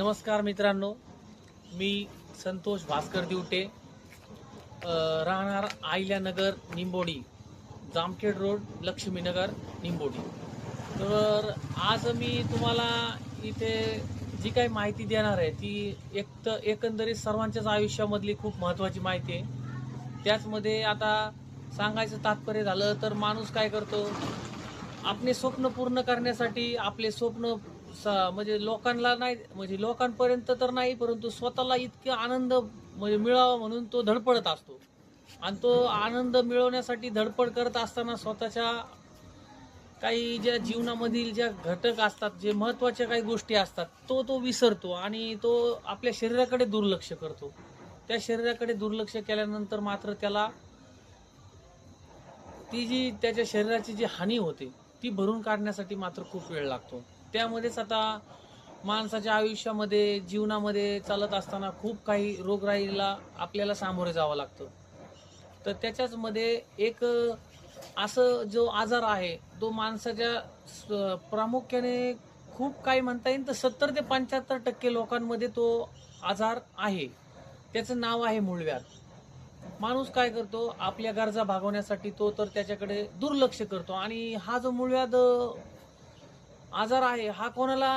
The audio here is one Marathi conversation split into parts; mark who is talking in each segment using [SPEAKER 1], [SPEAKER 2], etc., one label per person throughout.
[SPEAKER 1] नमस्कार मित्रांनो मी संतोष भास्कर दिवटे राहणार आयल्यानगर निंबोडी जामखेड रोड लक्ष्मीनगर निंबोडी. तर आज मी तुम्हाला इथे जी काही माहिती देणार आहे ती एक तर एकंदरीत सर्वांच्याच आयुष्यामधली खूप महत्त्वाची माहिती आहे. त्याचमध्ये आता सांगायचं तात्पर्य झालं तर माणूस काय करतो? आपले स्वप्न पूर्ण करण्यासाठी आपले स्वप्न सा म्हणजे लोकांना नाही म्हणजे लोकांपर्यंत तर नाही परंतु स्वतःला इतका आनंद म्हणजे मिळावा म्हणून तो धडपडत असतो. आणि तो आनंद मिळवण्यासाठी धडपड करत असताना स्वतःच्या काही ज्या जीवनामधील ज्या घटक असतात जे महत्त्वाच्या काही गोष्टी असतात तो तो विसरतो आणि तो आपल्या शरीराकडे दुर्लक्ष करतो. त्या शरीराकडे दुर्लक्ष केल्यानंतर मात्र त्याला ती जी त्याच्या शरीराची जी हानी होते ती भरून काढण्यासाठी मात्र खूप वेळ लागतो. त्यामध्येच आता माणसाच्या आयुष्यामध्ये जीवनामध्ये चालत असताना खूप काही रोगराईला आपल्याला सामोरे जावं लागतं. तर त्याच्याचमध्ये एक असं जो आजार आहे तो माणसाच्या स- प्रामुख्याने खूप काही म्हणता येईल तर सत्तर ते पंच्याहत्तर टक्के लोकांमध्ये तो आजार आहे. त्याचं नाव आहे मूळव्याध. माणूस काय करतो आपल्या गरजा भागवण्यासाठी तो तर त्याच्याकडे दुर्लक्ष करतो आणि हा जो मूळव्याध आजार आहे हा कोणाला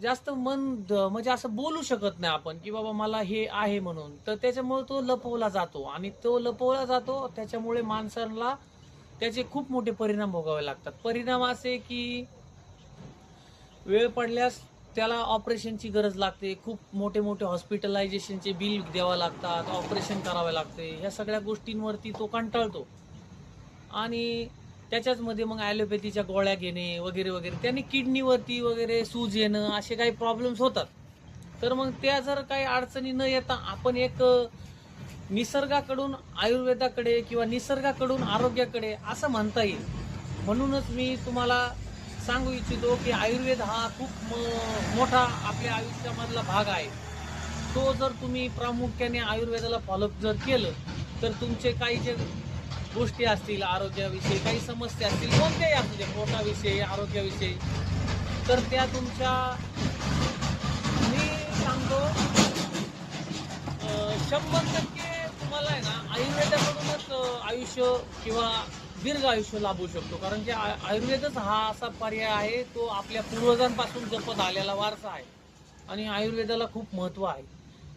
[SPEAKER 1] जास्त मन म्हणजे असं बोलू शकत नाही आपण की बाबा मला हे आहे म्हणून. तर त्याच्यामुळे तो लपवला जातो. आणि तो लपवला जातो त्याच्यामुळे माणसांना त्याचे खूप मोठे परिणाम भोगावे लागतात. परिणाम असे की वेळ पडल्यास त्याला ऑपरेशनची गरज लागते. खूप मोठे मोठे हॉस्पिटलायझेशनचे बिल द्यावं लागतात ऑपरेशन करावे लागते. ह्या सगळ्या गोष्टींवरती तो कंटाळतो. आणि त्याच्याचमध्ये मग ॲलोपॅथीच्या गोळ्या घेणे वगैरे वगैरे. त्याने किडनीवरती वगैरे सूज येणं असे काही प्रॉब्लेम्स होतात. तर मग त्या जर काही अडचणी न येता आपण एक निसर्गाकडून आयुर्वेदाकडे किंवा निसर्गाकडून आरोग्याकडे असं म्हणता येईल. म्हणूनच मी तुम्हाला सांगू इच्छितो की आयुर्वेद हा खूप मोठा आपल्या आयुष्यामधला भाग आहे. तो जर तुम्ही प्रामुख्याने आयुर्वेदाला फॉलोअप जर केलं तर तुमचे काही जे गोष्टी असतील आरोग्याविषयी काही समस्या असतील कोणत्याही असू द्या पोटाविषयी आरोग्याविषयी. तर त्या तुमच्या मी सांगतो शंभर टक्के तुम्हाला आहे ना आयुर्वेदाकडूनच आयुष्य किंवा दीर्घ आयुष्य लाभू शकतो. कारण की आयुर्वेदच हा असा पर्याय आहे तो आपल्या पूर्वजांपासून जपत आलेला वारसा आहे. आणि आयुर्वेदाला खूप महत्त्व आहे.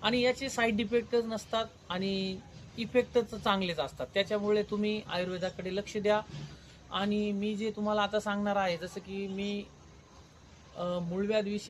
[SPEAKER 1] आणि याचे साईड इफेक्टच नसतात आणि इफेक्टच चांगलेच असतात. त्याच्यामुळे तुम्ही आयुर्वेदाकडे लक्ष द्या. आणि मी जे तुम्हाला आता सांगणार आहे जसं की मी मूळव्याधविषयी